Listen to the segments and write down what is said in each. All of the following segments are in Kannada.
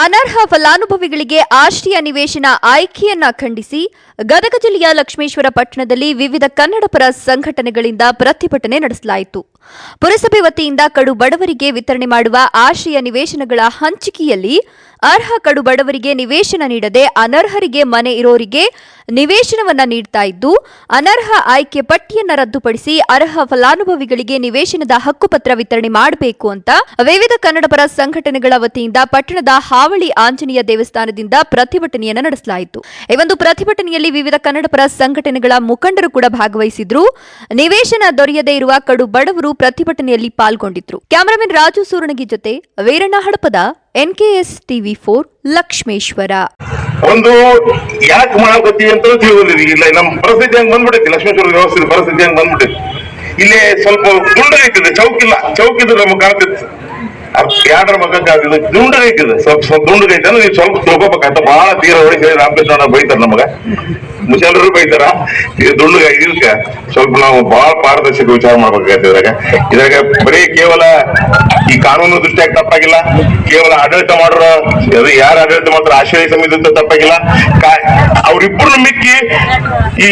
ಅನರ್ಹ ಫಲಾನುಭವಿಗಳಿಗೆ ಆಶ್ರಯ ನಿವೇಶನ ಆಯ್ಕೆಯನ್ನ ಖಂಡಿಸಿ ಗದಗ ಜಿಲ್ಲೆಯ ಲಕ್ಷ್ಮೇಶ್ವರ ಪಟ್ಟಣದಲ್ಲಿ ವಿವಿಧ ಕನ್ನಡಪರ ಸಂಘಟನೆಗಳಿಂದ ಪ್ರತಿಭಟನೆ ನಡೆಸಲಾಯಿತು. ಪುರಸಭೆ ವತಿಯಿಂದ ಕಡು ಬಡವರಿಗೆ ವಿತರಣೆ ಮಾಡುವ ಆಶ್ರಯ ನಿವೇಶನಗಳ ಹಂಚಿಕೆಯಲ್ಲಿ ಅರ್ಹ ಕಡು ಬಡವರಿಗೆ ನಿವೇಶನ ನೀಡದೆ ಅನರ್ಹರಿಗೆ ಮನೆ ಇರೋರಿಗೆ ನಿವೇಶನವನ್ನ ನೀಡ್ತಾ ಇದ್ದು, ಅನರ್ಹ ಆಯ್ಕೆ ಪಟ್ಟಿಯನ್ನ ರದ್ದುಪಡಿಸಿ ಅರ್ಹ ಫಲಾನುಭವಿಗಳಿಗೆ ನಿವೇಶನದ ಹಕ್ಕುಪತ್ರ ವಿತರಣೆ ಮಾಡಬೇಕು ಅಂತ ವಿವಿಧ ಕನ್ನಡಪರ ಸಂಘಟನೆಗಳ ವತಿಯಿಂದ ಪಟ್ಟಣದ ಹಾವಳಿ ಆಂಜನೇಯ ದೇವಸ್ಥಾನದಿಂದ ಪ್ರತಿಭಟನೆಯನ್ನು ನಡೆಸಲಾಯಿತು. ಈ ಒಂದು ಪ್ರತಿಭಟನೆಯಲ್ಲಿ ವಿವಿಧ ಕನ್ನಡಪರ ಸಂಘಟನೆಗಳ ಮುಖಂಡರು ಕೂಡ ಭಾಗವಹಿಸಿದ್ರು. ನಿವೇಶನ ದೊರೆಯದೇ ಇರುವ ಕಡು ಬಡವರು ಪ್ರತಿಭಟನೆಯಲ್ಲಿ ಪಾಲ್ಗೊಂಡಿದ್ರು. ಕ್ಯಾಮರಾಮನ್ ರಾಜು ಸೂರಣಗಿ ಜೊತೆ Veeranna Hadapada NKS TV for Lakshmeshwar. ಒಂದು ಯಾಕೆ ಮಾಡಕತ್ತೀವಿ ಅಂತ ತಿಳಿದಿಲ್ಲ ಇಲ್ಲ ನಮ್ಮ ಪರಿಸ್ಥಿತಿ ಹಂಗ್ ಬಂದ್ಬಿಟ್ಟೈತಿ ಲಕ್ಷ್ಮೇಶ್ವರ ವ್ಯವಸ್ಥೆ ಪರಿಸ್ಥಿತಿ ಹಂಗ್ ಬಂದ್ಬಿಟ್ಟೈತಿ ಇಲ್ಲೇ ಸ್ವಲ್ಪ ದುಂಡಗೈತಿದೆ ಚೌಕಿಲ್ಲ. ಚೌಕಿದ್ರೆ ನಮ್ಗೆ ಕಾಣ್ತಿತ್ತು. ಯಾಡ್ರ ಮಗಕ್ಕೆ ಆಗ್ತಿದೆ ದುಂಡಗೈತಿದೆ ಸ್ವಲ್ಪ ಸ್ವಲ್ಪ ದುಂಡಗೈತೆ ಅಂದ್ರೆ ನೀವು ಸ್ವಲ್ಪ ತಿಳ್ಕೊಬೇಕಂತ ಬಹಳ ತೀರ ಹೊಡಿ ರಾಮಕೃಷ್ಣ ಬೈತಾರ ನಮಗ. ಮುಸಲ್ರು ಬೈತಾರ. ಇದು ದುಂಡಗ ಇದಕ್ಕ ಸ್ವಲ್ಪ ನಾವು ಬಹಳ ಪಾರದರ್ಶಕ ವಿಚಾರ ಮಾಡ್ಬೇಕಾಗತ್ತೆ ಇದ್ರಾಗ. ಇದ್ರಾಗ ಬರೀ ಕೇವಲ ಈ ಕಾನೂನು ದೃಷ್ಟಿಯಾಗಿ ತಪ್ಪಾಗಿಲ್ಲ. ಕೇವಲ ಆಡಳಿತ ಮಾಡೋರು, ಅದು ಯಾರು ಆಡಳಿತ ಮಾತ್ರ ಆಶ್ರಯ ಸಮಿತಿ ಅಂತ ತಪ್ಪಾಗಿಲ್ಲ. ಅವ್ರಿಬ್ರು ಮಿಕ್ಕಿ ಈ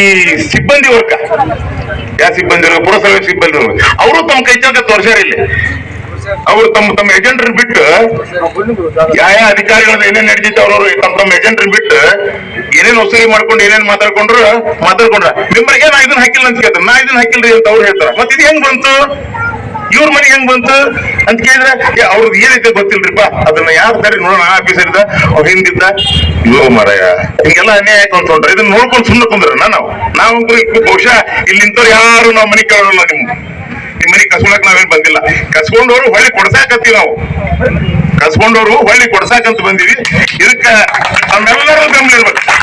ಸಿಬ್ಬಂದಿ ವರ್ಗ. ಯಾವ ಸಿಬ್ಬಂದಿ ಪುರಸಭೆ ಸಿಬ್ಬಂದಿ ಅವರು ತಮ್ಮ ಕೈ ಚೌಕ ತೋರ್ಸ್ಯಾರ ಇಲ್ಲಿ. ಅವ್ರು ತಮ್ಮ ತಮ್ಮ ಏಜೆಂಟ್ರನ್ನ ಬಿಟ್ಟು ಯಾವ ಯಾವ ಅಧಿಕಾರಿಗಳು ಏನೇನ್ ನಡೆದಿತ್ತು ಅವ್ರವ್ರು ತಮ್ಮ ತಮ್ಮ ಏಜೆಂಟ್ರನ್ನ ಬಿಟ್ಟು ಏನೇನ್ ವಸೂಲಿ ಮಾಡ್ಕೊಂಡು ಏನೇನ್ ಮಾತಾಡ್ಕೊಂಡ್ರು ಮಾತಾಡ್ಕೊಂಡ್ರ. ನಿಮ್ಮರಿಗೆ ನಾ ಇದನ್ನ ಹಾಕಿಲ್ಲ ಅಂತ ಕೇಳ್ತಾರೆ. ನಾ ಇದನ್ನ ಹಾಕಿಲ್ರಿ ಅಂತ ಅವ್ರು ಹೇಳ್ತಾರ. ಮತ್ತೆ ಇದು ಹೆಂಗ್ ಬಂತು? ಇವ್ರ ಮನೆಗೆ ಹೆಂಗ್ ಬಂತು ಅಂತ ಕೇಳಿದ್ರೆ ಅವ್ರದ್ದು ಏನೈತೆ ಗೊತ್ತಿಲ್ರಿಪ್ಪ. ಅದನ್ನ ಯಾರು ಸರಿ ನೋಡೋಣ? ಆಫೀಸರ್ ಇದ್ದ, ಅವ್ರ ಹಿಂದಿದ್ದ. ಇಲ್ಲೋ ಮರಯ. ಹಿಂಗೆಲ್ಲ ಅನ್ಯಾಯ ಕೊಂಡ್ಕೊಂಡ್ರೆ ಇದನ್ನ ನೋಡ್ಕೊಂಡು ಸುಮ್ಮನೆ ಕುಂದ್ರ ನಾವು? ನಾವು ಬಹುಶಃ ಇಲ್ಲಿಂತವ್ರು ಯಾರು ನಾವು ಮನೆ ಕೇಳೋಲ್ಲ ನಿಮ್ ನಿಮ್ ಮನಿ ಕಸ್ಕೊಳಕ್ ನಾವೇನ್ ಬಂದಿಲ್ಲ. ಕಸ್ಕೊಂಡವ್ರು ಹೊಳ್ಳಿ ಕೊಡ್ಸಾಕತ್ತೀವಿ ನಾವು. ಕಸ್ಕೊಂಡವ್ರು ಹೊಳ್ಳಿ ಕೊಡ್ಸಾಕಂತ ಬಂದಿವಿ. ಇದಕ್ಕ ನಮ್ಮೆಲ್ಲರೂ ಬೆಂಬಲ ಇರ್ಬೇಕು.